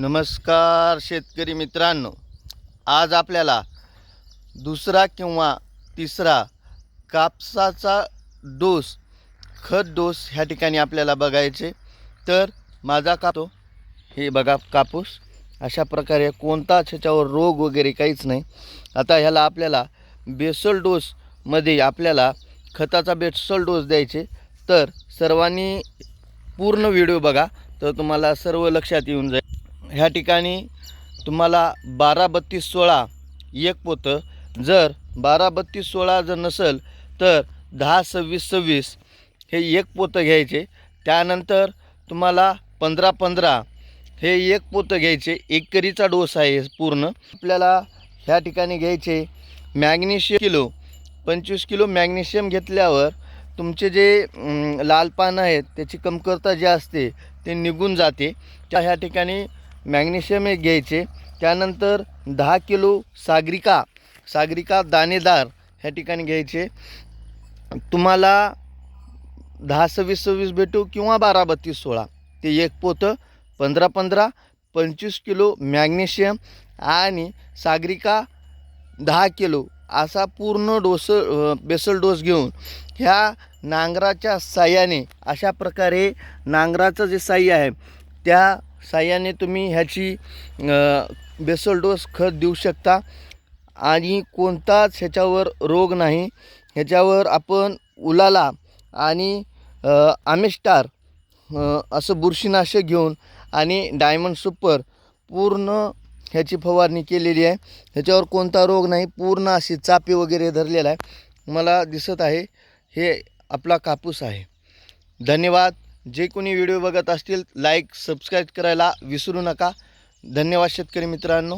नमस्कार शेतकरी मित्रांनो. आज आपल्याला दुसरा किंवा तिसरा कापसाचा डोस खत डोस ह्या ठिकाणी आपल्याला बघायचे. तर माझा कापतो हे बघा कापूस. अशा प्रकारे कोणताच ह्याच्यावर रोग वगैरे काहीच नाही. आता ह्याला आपल्याला बेसल डोसमध्ये आपल्याला खताचा बेसल डोस द्यायचे. तर सर्वांनी पूर्ण व्हिडिओ बघा तर तुम्हाला सर्व लक्षात येऊन जाईल. ह्या ठिकाणी तुम्हाला बारा बत्तीस सोळा एक पोतं. जर बारा बत्तीस सोळा जर नसेल तर दहा सव्वीस सव्वीस हे एक पोतं घ्यायचे. त्यानंतर तुम्हाला पंधरा पंधरा हे एक पोतं घ्यायचे. एकरीचा डोस आहे पूर्ण. आपल्याला ह्या ठिकाणी घ्यायचे मॅग्नेशियम किलो. पंचवीस किलो मॅग्नेशियम घेतल्यावर तुमचे जे लाल पानं आहेत त्याची कमतरता जी असते ते निघून जाते. त्या ह्या ठिकाणी मॅग्नेशियम एक घ्यायचे. त्यानंतर दहा किलो सागरिका सागरिका दाणेदार ह्या ठिकाणी घ्यायचे. तुम्हाला दहा सव्वीस सव्वीस भेटू किंवा बारा बत्तीस सोळा. ते एक पोतं पंधरा पंधरा पंचवीस किलो मॅग्नेशियम आणि सागरिका दहा किलो. असा पूर्ण डोस बेसल डोस घेऊन ह्या नांगराच्या साह्याने अशा प्रकारे नांगराचं जे साह्य आहे त्या साह्याने तुम्ही ह्याची बेसल डोस खत देऊ शकता. आणि कोणताच ह्याच्यावर रोग नाही. ह्याच्यावर आपण उलाला आणि आमेस्टार असं बुरशीनाशक घेऊन आणि डायमंड सुपर पूर्ण ह्याची फवारणी केलेली आहे. ह्याच्यावर कोणता रोग नाही. पूर्ण अशी चापे वगैरे धरलेला आहे. मला दिसत आहे हे आपला कापूस आहे. धन्यवाद. जे कोणी व्हिडिओ बघत असतील लाईक सबस्क्राईब करायला विसरू नका. धन्यवाद शेतकरी मित्रांनो.